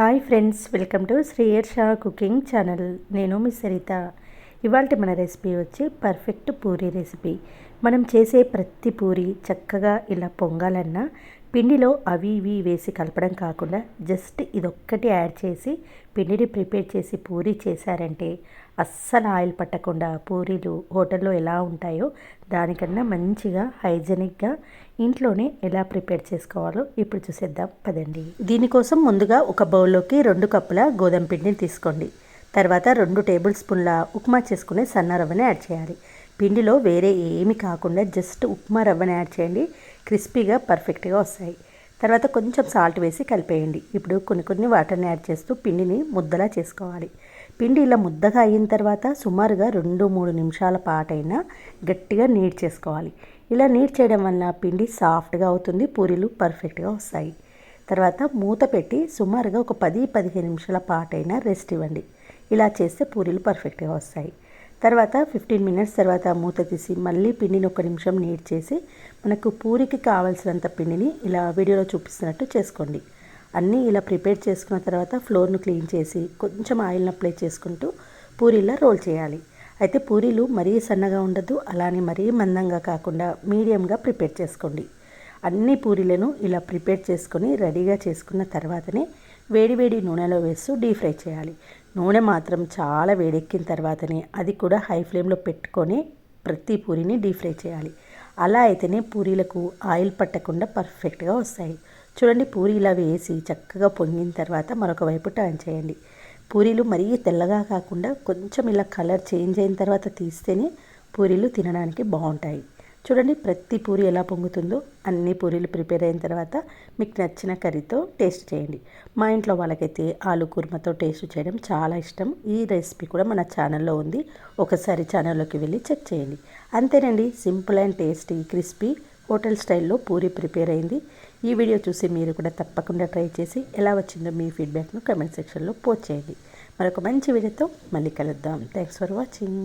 Hi friends welcome to శ్రీయర్ షా cooking channel. నేను మీ సరిత. ఇవాళ మన రెసిపీ వచ్చి పర్ఫెక్ట్ పూరి రెసిపీ. మనం చేసే ప్రతి పూరి చక్కగా ఇలా పొంగాలన్నా పిండిలో అవి ఇవి వేసి కలపడం కాకుండా జస్ట్ ఇదొక్కటి యాడ్ చేసి పిండిని ప్రిపేర్ చేసి పూరీ చేశారంటే అస్సలు ఆయిల్ పట్టకుండా పూరీలు హోటల్లో ఎలా ఉంటాయో దానికన్నా మంచిగా హైజెనిక్గా ఇంట్లోనే ఎలా ప్రిపేర్ చేసుకోవాలో ఇప్పుడు చూసేద్దాం. పదండి. దీనికోసం ముందుగా ఒక బౌల్లోకి రెండు కప్పుల గోధుమ పిండిని తీసుకోండి. తర్వాత రెండు టేబుల్ స్పూన్ల ఉప్మా చేసుకునే సన్న రవ్వని యాడ్ చేయాలి. పిండిలో వేరే ఏమి కాకుండా జస్ట్ ఉప్మా రవ్వను యాడ్ చేయండి. క్రిస్పీగా పర్ఫెక్ట్గా వస్తాయి. తర్వాత కొంచెం సాల్ట్ వేసి కలిపేయండి. ఇప్పుడు కొన్ని కొన్ని వాటర్ని యాడ్ చేస్తూ పిండిని ముద్దలా చేసుకోవాలి. పిండి ఇలా ముద్దగా అయిన తర్వాత సుమారుగా రెండు మూడు నిమిషాల పాటైనా గట్టిగా నీట్ చేసుకోవాలి. ఇలా నీట్ చేయడం వల్ల పిండి సాఫ్ట్గా అవుతుంది పూరీలు పర్ఫెక్ట్గా వస్తాయి. తర్వాత మూత పెట్టి సుమారుగా ఒక పది పదిహేను నిమిషాల పాటైనా రెస్ట్ ఇవ్వండి. ఇలా చేస్తే పూరీలు పర్ఫెక్ట్గా వస్తాయి. తర్వాత ఫిఫ్టీన్ మినిట్స్ తర్వాత మూత తీసి మళ్ళీ పిండిని ఒక నిమిషం నీట్ చేసి మనకు పూరికి కావాల్సినంత పిండిని ఇలా వీడియోలో చూపిస్తున్నట్టు చేసుకోండి. అన్నీ ఇలా ప్రిపేర్ చేసుకున్న తర్వాత ఫ్లోర్ను క్లీన్ చేసి కొంచెం ఆయిల్ని అప్లై చేసుకుంటూ పూరీలా రోల్ చేయాలి. అయితే పూరీలు మరీ సన్నగా ఉండదు అలానే మరీ మందంగా కాకుండా మీడియంగా ప్రిపేర్ చేసుకోండి. అన్ని పూరీలను ఇలా ప్రిపేర్ చేసుకొని రెడీగా చేసుకున్న తర్వాతనే వేడివేడి నూనెలో వేస్తూ డీప్ ఫ్రై చేయాలి. నూనె మాత్రం చాలా వేడెక్కిన తర్వాతనే అది కూడా హై ఫ్లేమ్లో పెట్టుకొని ప్రతి పూరిని డీప్ ఫ్రై చేయాలి. అలా అయితేనే పూరీలకు ఆయిల్ పట్టకుండా పర్ఫెక్ట్గా వస్తాయి. చూడండి పూరి ఇలా వేసి చక్కగా పొంగిన తర్వాత మరొక వైపు టర్న్ చేయండి. పూరీలు మరీ తెల్లగా కాకుండా కొంచెం ఇలా కలర్ చేంజ్ అయిన తర్వాత తీస్తేనే పూరీలు తినడానికి బాగుంటాయి. చూడండి ప్రతి పూరి ఎలా పొంగుతుందో అన్ని పూరీలు ప్రిపేర్ అయిన తర్వాత మీకు నచ్చిన కర్రీతో టేస్ట్ చేయండి. మా ఇంట్లో వాళ్ళకైతే ఆలు కుర్మతో టేస్ట్ చేయడం చాలా ఇష్టం. ఈ రెసిపీ కూడా మన ఛానల్లో ఉంది. ఒకసారి ఛానల్లోకి వెళ్ళి చెక్ చేయండి. అంతేనండి simple and tasty crispy hotel స్టైల్లో పూరి ప్రిపేర్ అయింది. ఈ వీడియో చూసి మీరు కూడా తప్పకుండా ట్రై చేసి ఎలా వచ్చిందో మీ ఫీడ్బ్యాక్ను కమెంట్ సెక్షన్లో పోస్ట్ చేయండి. మరొక మంచి వీడియోతో మళ్ళీ కలుద్దాం. Thanks for watching.